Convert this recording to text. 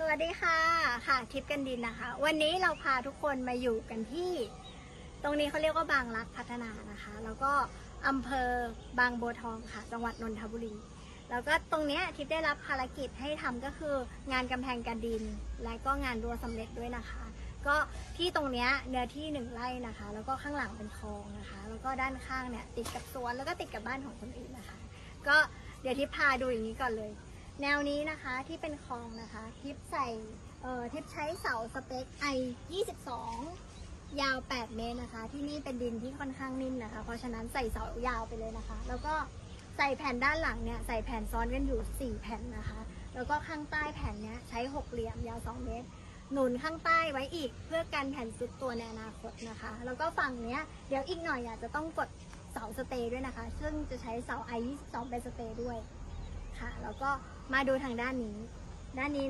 สวัสดีค่ะ ค่ะทิพย์กันดินนะคะ วันนี้เราพาทุกคนมาอยู่กันที่ ตรงนี้เขาเรียกว่าบางรักพัฒนานะคะ แล้วก็อำเภอบางบัวทองค่ะ จังหวัดนนทบุรี แล้วก็ตรงเนี้ยทิพย์ได้รับภารกิจให้ทำก็คืองานกำแพงกันดิน และก็งานรัวสำเร็จด้วยนะคะ ก็ที่ตรงเนี้ยเนื้อที่หนึ่งไร่นะคะ แล้วก็ข้างหลังเป็นคลองนะคะ แล้วก็ด้านข้างเนี่ยติดกับสวนแล้วก็ติดกับบ้านของคนอื่นนะคะ ก็เดี๋ยวทิพย์พาดูอย่างนี้ก่อนเลย แนวนี้นะคะที่เป็นคลองนะคะ ทิปใส่เอ่อทิปใช้เสาสเปค i 22 ยาว 8 เมตรนะคะ ที่นี่เป็นดินที่ค่อนข้างนิ่มนะคะ เพราะฉะนั้นใส่เสายาวไปเลยนะคะ แล้วก็ใส่แผ่นด้านหลังเนี่ยใส่แผ่นซ้อนกันอยู่ 4 แผ่นนะคะ แล้วก็ข้างใต้แผ่นเนี้ยใช้หกเหลี่ยมยาว 2 เมตร หนุนข้างใต้ไว้อีกเพื่อกันแผ่นซุดตัวในอนาคตนะคะ แล้วก็ฝั่งเนี้ยเดี๋ยวอีกหน่อยอยากจะต้องกดเสาสเตย์ด้วยนะคะ ซึ่งจะใช้เสา i 22 เป็นสเตย์ด้วย ค่ะ แล้วก็มาดูทางด้านนี้ ด้านนี้นะ